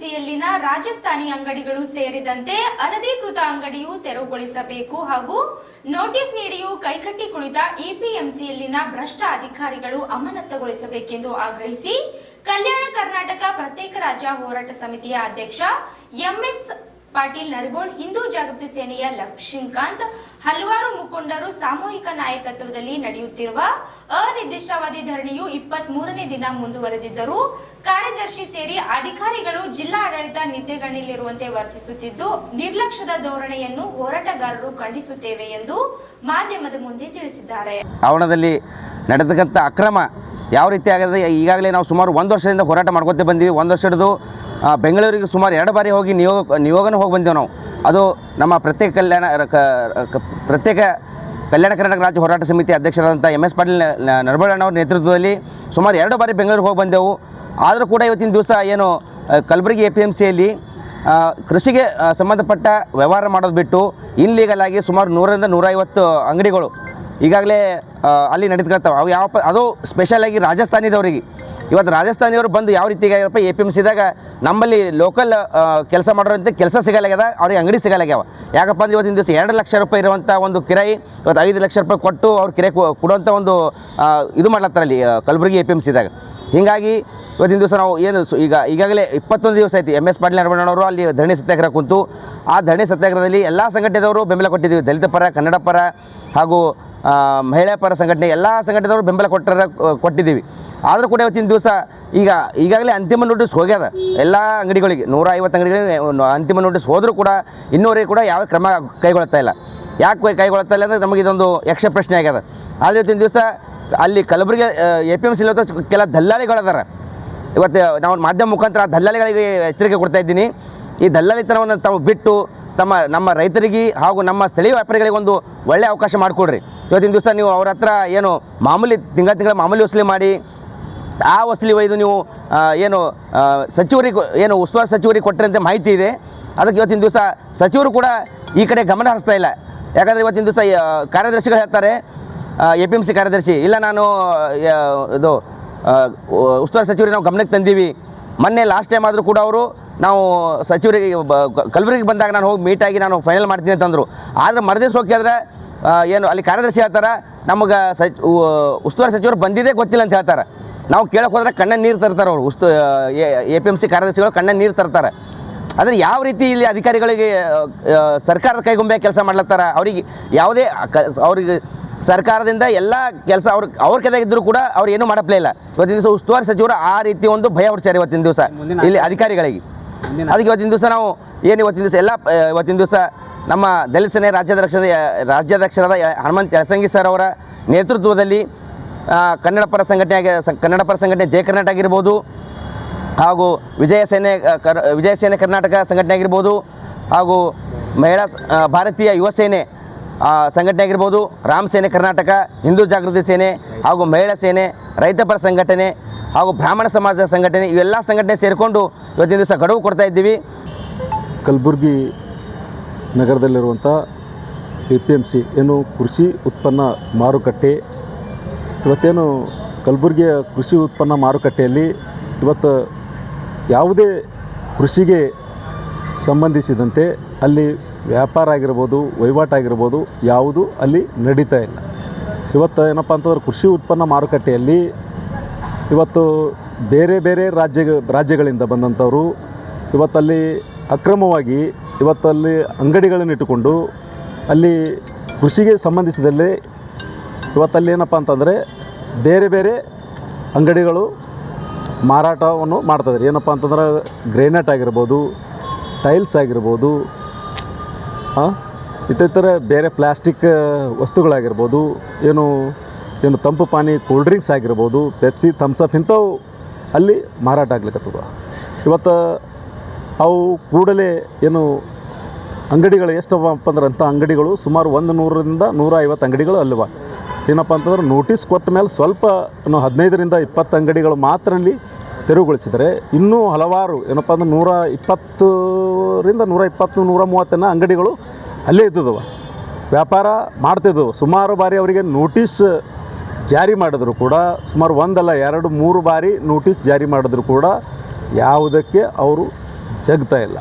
ಎಪಿಎಂಸಿಯಲ್ಲಿನ ರಾಜಸ್ಥಾನಿ ಅಂಗಡಿಗಳು ಸೇರಿದಂತೆ ಅನಧಿಕೃತ ಅಂಗಡಿಯು ತೆರವುಗೊಳಿಸಬೇಕು ಹಾಗೂ ನೋಟಿಸ್ ನೀಡಿಯೂ ಕೈಕಟ್ಟಿ ಕುಳಿತ ಎಪಿಎಂಸಿಯಲ್ಲಿನ ಭ್ರಷ್ಟ ಅಧಿಕಾರಿಗಳು ಅಮಾನತುಗೊಳಿಸಬೇಕೆಂದು ಆಗ್ರಹಿಸಿ ಕಲ್ಯಾಣ ಕರ್ನಾಟಕ ಪ್ರತ್ಯೇಕ ರಾಜ್ಯ ಹೋರಾಟ ಸಮಿತಿಯ ಅಧ್ಯಕ್ಷ ಎಂಎಸ್ ಪಾಟೀಲ್ ನರಬೋಳ್ ಹಿಂದೂ ಜಾಗೃತಿ ಸೇನೆಯ ಲಕ್ಷ್ಮೀಕಾಂತ್, ಹಲವಾರು ಮುಖಂಡರು ಸಾಮೂಹಿಕ ನಾಯಕತ್ವದಲ್ಲಿ ನಡೆಯುತ್ತಿರುವ ಅನಿರ್ದಿಷ್ಟಾವಧಿ ಧರಣಿಯು ಇಪ್ಪತ್ತ್ ಮೂರನೇ ದಿನ ಮುಂದುವರೆದಿದ್ದರೂ ಕಾರ್ಯದರ್ಶಿ ಸೇರಿ ಅಧಿಕಾರಿಗಳು ಜಿಲ್ಲಾ ಆಡಳಿತ ನಿದ್ದೆಗಣ್ಣಿಲಿರುವಂತೆ ವರ್ತಿಸುತ್ತಿದ್ದು, ನಿರ್ಲಕ್ಷ್ಯದ ಧೋರಣೆಯನ್ನು ಹೋರಾಟಗಾರರು ಖಂಡಿಸುತ್ತೇವೆ ಎಂದು ಮಾಧ್ಯಮದ ಮುಂದೆ ತಿಳಿಸಿದ್ದಾರೆ. ಆವರಣದಲ್ಲಿ ಅಕ್ರಮ ಯಾವ ರೀತಿ ಆಗಿದೆ ಈಗಾಗಲೇ ನಾವು ಸುಮಾರು ಒಂದು ವರ್ಷದಿಂದ ಹೋರಾಟ ಮಾಡ್ಕೊತ ಬಂದೀವಿ. ಒಂದು ವರ್ಷ ಬೆಂಗಳೂರಿಗೆ ಸುಮಾರು ಎರಡು ಬಾರಿ ಹೋಗಿ ನಿಯೋಗ, ನಿಯೋಗನೂ ಹೋಗಿ ಬಂದೆವು ನಾವು. ಅದು ನಮ್ಮ ಪ್ರತ್ಯೇಕ ಕಲ್ಯಾಣ ಪ್ರತ್ಯೇಕ ಕಲ್ಯಾಣ ಕರ್ನಾಟಕ ರಾಜ್ಯ ಹೋರಾಟ ಸಮಿತಿ ಅಧ್ಯಕ್ಷರಾದಂಥ ಎಂ ಎಸ್ ಪಾಟೀಲ್ ನರಬಳ್ಳಣ್ಣವ್ರ ನೇತೃತ್ವದಲ್ಲಿ ಸುಮಾರು ಎರಡು ಬಾರಿ ಬೆಂಗಳೂರಿಗೆ ಹೋಗಿ ಬಂದೆವು. ಆದರೂ ಕೂಡ ಇವತ್ತಿನ ದಿವಸ ಏನು ಕಲಬುರಗಿ ಎ ಪಿ ಎಂ ಸಿಯಲ್ಲಿ ಕೃಷಿಗೆ ಸಂಬಂಧಪಟ್ಟ ವ್ಯವಹಾರ ಮಾಡೋದು ಬಿಟ್ಟು ಇನ್ಲೀಗಲ್ ಆಗಿ ಸುಮಾರು ನೂರರಿಂದ ನೂರೈವತ್ತು ಅಂಗಡಿಗಳು ಈಗಾಗಲೇ ಅಲ್ಲಿ ನಡೀತಕ್ಕಂಥವು. ಅವು ಯಾವ ಅದು ಸ್ಪೆಷಲ್ ಆಗಿ ರಾಜಸ್ಥಾನಿದವರಿಗೆ. ಇವತ್ತು ರಾಜಸ್ಥಾನಿಯವರು ಬಂದು ಯಾವ ರೀತಿ ಆಗ್ಯದಪ್ಪ ಎ ಪಿ ಎಂ ಸಿದಾಗ ನಮ್ಮಲ್ಲಿ ಲೋಕಲ್ ಕೆಲಸ ಮಾಡೋರಂತೆ ಕೆಲಸ ಸಿಗಲಾಗ್ಯದ, ಅವ್ರಿಗೆ ಅಂಗಡಿ ಸಿಗಲಾಗ್ಯಾವ. ಯಾಕಪ್ಪ ಅಂದ್ರೆ ಇವತ್ತಿನ ದಿವಸ ಎರಡು ಲಕ್ಷ ರೂಪಾಯಿ ಇರುವಂಥ ಒಂದು ಕಿರಾಯಿ ಇವತ್ತು ಐದು ಲಕ್ಷ ರೂಪಾಯಿ ಕೊಟ್ಟು ಅವ್ರು ಕಿರಾಯಿ ಕೊಡುವಂಥ ಒಂದು ಇದು ಮಾಡ್ಲತ್ತಾರ ಅಲ್ಲಿ ಕಲಬುರಗಿ ಎ ಪಿ ಎಂ ಸಿದಾಗ ಹೀಗಾಗಿ ಇವತ್ತಿನ ದಿವಸ ನಾವು ಏನು ಈಗ, ಈಗಾಗಲೇ ಇಪ್ಪತ್ತೊಂದು ದಿವಸ ಐತಿ ಎಂ ಎಸ್ ಪಾಟೀಲ್ ನಾರಾಯಣವರು ಅಲ್ಲಿ ಧರಣಿ ಸತ್ಯಾಗ್ರಹ ಕುಂತು, ಆ ಧರಣಿ ಸತ್ಯಾಗ್ರಹದಲ್ಲಿ ಎಲ್ಲ ಸಂಘಟನೆದವರು ಬೆಂಬಲ ಕೊಟ್ಟಿದ್ದೀವಿ ದಲಿತ ಪರ, ಕನ್ನಡ ಪರ ಹಾಗೂ ಮಹಿಳಾ ಪರ ಸಂಘಟನೆ, ಎಲ್ಲ ಸಂಘಟನೆದವರು ಬೆಂಬಲ ಕೊಟ್ಟರೆ ಕೊಟ್ಟಿದ್ದೀವಿ. ಆದರೂ ಕೂಡ ಇವತ್ತಿನ ದಿವಸ ಈಗ, ಈಗಾಗಲೇ ಅಂತಿಮ ನೋಟಿಸ್ ಹೋಗ್ಯದ. ಎಲ್ಲ ಅಂಗಡಿಗಳಿಗೆ, ನೂರ ಐವತ್ತು ಅಂಗಡಿಗಳಿಗೆ ಅಂತಿಮ ನೋಟಿಸ್ ಹೋದರೂ ಕೂಡ ಇನ್ನೂವರೆಗೆ ಕೂಡ ಯಾವ ಕ್ರಮ ಕೈಗೊಳ್ತಾ ಇಲ್ಲ. ಯಾಕೆ ಕೈಗೊಳ್ತಾ ಇಲ್ಲ ಅಂದರೆ ನಮಗೆ ಇದೊಂದು ಯಕ್ಷ ಪ್ರಶ್ನೆ ಆಗ್ಯದ. ಆದರೆ ಇವತ್ತಿನ ದಿವಸ ಅಲ್ಲಿ Kalaburagi A P M C ಕೆಲ ದಲ್ಲಾಳಿಗಳದಾರ. ಇವತ್ತು ನಾವು ಮಾಧ್ಯಮ ಮುಖಾಂತರ ಆ ದಲ್ಲಾಳಿಗಳಿಗೆ ಎಚ್ಚರಿಕೆ ಕೊಡ್ತಾ ಇದ್ದೀನಿ. ಈ ದಲ್ಲಾಳಿತನವನ್ನು ತಾವು ಬಿಟ್ಟು ತಮ್ಮ ನಮ್ಮ ರೈತರಿಗೆ ಹಾಗೂ ನಮ್ಮ ಸ್ಥಳೀಯ ವ್ಯಾಪಾರಿಗಳಿಗೆ ಒಂದು ಒಳ್ಳೆಯ ಅವಕಾಶ ಮಾಡಿಕೊಡ್ರಿ. ಇವತ್ತಿನ ದಿವಸ ನೀವು ಅವ್ರ ಹತ್ರ ಏನು ಮಾಮೂಲಿ ತಿಂಗಳ ತಿಂಗಳ ಮಾಮೂಲಿ ವಸೂಲಿ ಮಾಡಿ, ಆ ವಸೂಲಿ ಒಯ್ದು ನೀವು ಏನು ಸಚಿವರಿಗೆ ಏನು ಉಸ್ತುವಾರಿ ಸಚಿವರಿಗೆ ಕೊಟ್ಟರಂತೆ ಮಾಹಿತಿ ಇದೆ. ಅದಕ್ಕೆ ಇವತ್ತಿನ ದಿವಸ ಸಚಿವರು ಕೂಡ ಈ ಕಡೆ ಗಮನ ಹರಿಸ್ತಾ ಇಲ್ಲ. ಯಾಕಂದರೆ ಇವತ್ತಿನ ದಿವಸ ಕಾರ್ಯದರ್ಶಿಗಳು ಹೇಳ್ತಾರೆ ಎ ಪಿ ಎಂ ಸಿ ಕಾರ್ಯದರ್ಶಿ, ಇಲ್ಲ ನಾನು ಇದು ಉಸ್ತುವಾರಿ ಸಚಿವರಿಗೆ ನಾವು ಗಮನಕ್ಕೆ ತಂದೀವಿ ಮೊನ್ನೆ ಲಾಸ್ಟ್ ಟೈಮ್ ಆದರೂ ಕೂಡ ಅವರು ನಾವು ಸಚಿವರಿಗೆ ಕಲಬುರಗಿಗೆ ಬಂದಾಗ ನಾನು ಹೋಗಿ ಮೀಟಾಗಿ ನಾನು ಫೈನಲ್ ಮಾಡ್ತೀನಿ ಅಂತಂದರು ಆದರೆ ಮರದಿವ್ಸ ಹೋಗಿ ಕೇಳಿದ್ರೆ ಏನು, ಅಲ್ಲಿ ಕಾರ್ಯದರ್ಶಿ ಹೇಳ್ತಾರೆ, ನಮಗೆ ಸಚ್ ಉಸ್ತುವಾರಿ ಸಚಿವರು ಬಂದಿದ್ದೇ ಗೊತ್ತಿಲ್ಲ ಅಂತ ಹೇಳ್ತಾರೆ. ನಾವು ಕೇಳಕ್ಕೆ ಹೋದ್ರೆ ಕಣ್ಣ ನೀರು ತರ್ತಾರೆ ಅವರು, ಉಸ್ತು, ಎ ಪಿ ಎಂ ಸಿ ಕಾರ್ಯದರ್ಶಿಗಳು ಕಣ್ಣ ನೀರು ತರ್ತಾರೆ. ಆದರೆ ಯಾವ ರೀತಿ ಇಲ್ಲಿ ಅಧಿಕಾರಿಗಳಿಗೆ ಸರ್ಕಾರದ ಕೈಗೊಂಬೆ ಕೆಲಸ ಮಾಡ್ಲತ್ತಾರ, ಅವರಿಗೆ ಯಾವುದೇ ಅವ್ರಿಗೆ ಸರ್ಕಾರದಿಂದ ಎಲ್ಲ ಕೆಲಸ ಅವ್ರ ಅವ್ರ ಕೆದಾಗಿದ್ದರೂ ಕೂಡ ಅವ್ರು ಏನು ಮಾಡಪ್ಲೇ ಇಲ್ಲ. ಇವತ್ತಿನ ದಿವಸ ಉಸ್ತುವಾರಿ ಸಚಿವರು ಆ ರೀತಿ ಒಂದು ಭಯ ಹೊಡಿಸ್ಯಾರ ಇವತ್ತಿನ ದಿವಸ. ಇಲ್ಲಿ ಅಧಿಕಾರಿಗಳಿಗೆ. ಅದಕ್ಕೆ ಇವತ್ತಿನ ದಿವಸ ನಾವು ಏನು ಇವತ್ತಿನ ದಿವಸ ಎಲ್ಲ ಇವತ್ತಿನ ದಿವಸ ನಮ್ಮ ದಲಿತ ಸೇನೆ ರಾಜ್ಯಾಧ್ಯಕ್ಷ ರಾಜ್ಯಾಧ್ಯಕ್ಷರಾದ ಹನುಮಂತ್ ಯಳಸಂಗಿ ಸರ್ ಅವರ ನೇತೃತ್ವದಲ್ಲಿ ಕನ್ನಡ ಪರ ಸಂಘಟನೆ ಆಗಿ ಸ- ಕನ್ನಡ ಪರ ಸಂಘಟನೆ ಜಯ ಕರ್ನಾಟಕ ಆಗಿರ್ಬೋದು ಹಾಗೂ ವಿಜಯ ಸೇನೆ ಕರ್ ವಿಜಯ ಸೇನೆ ಕರ್ನಾಟಕ ಸಂಘಟನೆ ಆಗಿರ್ಬೋದು ಹಾಗೂ ಮಹಿಳಾ ಭಾರತೀಯ ಯುವ ಸೇನೆ ಸಂಘಟನೆ ಆಗಿರ್ಬೋದು, ರಾಮ್ ಸೇನೆ ಕರ್ನಾಟಕ, ಹಿಂದೂ ಜಾಗೃತಿ ಸೇನೆ ಹಾಗೂ ಮಹಿಳಾ ಸೇನೆ ರೈತಪರ ಸಂಘಟನೆ ಹಾಗೂ ಬ್ರಾಹ್ಮಣ ಸಮಾಜ ಸಂಘಟನೆ, ಇವೆಲ್ಲ ಸಂಘಟನೆ ಸೇರಿಕೊಂಡು ಇವತ್ತಿನ ದಿವಸ ಗಡುವು ಕೊಡ್ತಾ ಇದ್ದೀವಿ. ಕಲಬುರಗಿ ನಗರದಲ್ಲಿರುವಂಥ ಎ ಪಿ ಎಂ ಸಿ ಏನು ಕೃಷಿ ಉತ್ಪನ್ನ ಮಾರುಕಟ್ಟೆ, ಇವತ್ತೇನು ಕಲಬುರಗಿಯ ಕೃಷಿ ಉತ್ಪನ್ನ ಮಾರುಕಟ್ಟೆಯಲ್ಲಿ ಇವತ್ತು ಯಾವುದೇ ಕೃಷಿಗೆ ಸಂಬಂಧಿಸಿದಂತೆ ಅಲ್ಲಿ ವ್ಯಾಪಾರ ಆಗಿರ್ಬೋದು ವಹಿವಾಟಾಗಿರ್ಬೋದು ಯಾವುದು ಅಲ್ಲಿ ನಡೀತಾ ಇಲ್ಲ. ಇವತ್ತು ಏನಪ್ಪ ಅಂತಂದ್ರೆ ಕೃಷಿ ಉತ್ಪನ್ನ ಮಾರುಕಟ್ಟೆಯಲ್ಲಿ ಇವತ್ತು ಬೇರೆ ಬೇರೆ ರಾಜ್ಯ, ರಾಜ್ಯಗಳಿಂದ ಬಂದಂಥವರು ಇವತ್ತಲ್ಲಿ ಅಕ್ರಮವಾಗಿ ಇವತ್ತಲ್ಲಿ ಅಂಗಡಿಗಳನ್ನು ಇಟ್ಟುಕೊಂಡು ಅಲ್ಲಿ ಕೃಷಿಗೆ ಸಂಬಂಧಿಸಿದಲ್ಲಿ ಇವತ್ತಲ್ಲಿ ಏನಪ್ಪ ಅಂತಂದರೆ ಬೇರೆ ಬೇರೆ ಅಂಗಡಿಗಳು ಮಾರಾಟವನ್ನು ಮಾಡ್ತಾಯಿದ್ದಾರೆ ಏನಪ್ಪ ಅಂತಂದ್ರೆ ಗ್ರೇನೈಟ್ ಆಗಿರ್ಬೋದು, ಟೈಲ್ಸ್ ಆಗಿರ್ಬೋದು ಇತರ ಬೇರೆ ಪ್ಲಾಸ್ಟಿಕ್ ವಸ್ತುಗಳಾಗಿರ್ಬೋದು, ಏನು ಏನು ತಂಪು ಪಾನಿ, ಕೂಲ್ ಡ್ರಿಂಕ್ಸ್ ಆಗಿರ್ಬೋದು, ಪೆಪ್ಸಿ ಥಮ್ಸಪ್ ಇಂಥವು ಅಲ್ಲಿ ಮಾರಾಟ ಆಗ್ಲಿಕ್ಕತ್ತದ ಇವತ್ತು ಅವು ಕೂಡಲೇ ಏನು ಅಂಗಡಿಗಳು ಎಷ್ಟವಪ್ಪ ಅಂದ್ರೆ ಅಂಥ ಅಂಗಡಿಗಳು ಸುಮಾರು ಒಂದು ನೂರರಿಂದ ನೂರ ಐವತ್ತು ಅಂಗಡಿಗಳು ಅಲ್ಲಿವ. ಏನಪ್ಪ ಅಂತಂದ್ರೆ ನೋಟಿಸ್ ಕೊಟ್ಟ ಮೇಲೆ ಸ್ವಲ್ಪ ಏನು ಹದಿನೈದರಿಂದ ಇಪ್ಪತ್ತು ಅಂಗಡಿಗಳು ಮಾತ್ರ ಅಲ್ಲಿ ತೆರವುಗೊಳಿಸಿದರೆ ಇನ್ನೂ ಹಲವಾರು ಏನಪ್ಪ ಅಂದ್ರೆ ನೂರ ಇಪ್ಪತ್ತರಿಂದ ನೂರ ಇಪ್ಪತ್ತು, ನೂರ ಮೂವತ್ತನ್ನು ಅಂಗಡಿಗಳು ಅಲ್ಲೇ ಇದ್ದದವ. ವ್ಯಾಪಾರ ಮಾಡ್ತಿದ್ದವು. ಸುಮಾರು ಬಾರಿ ಅವರಿಗೆ ನೋಟಿಸ್ ಜಾರಿ ಮಾಡಿದ್ರು ಕೂಡ. ಸುಮಾರು ಒಂದಲ್ಲ, ಎರಡು, ಮೂರು ಬಾರಿ ನೋಟಿಸ್ ಜಾರಿ ಮಾಡಿದ್ರು ಕೂಡ ಯಾವುದಕ್ಕೆ ಅವರು ಜಗ್ತಾ ಇಲ್ಲ.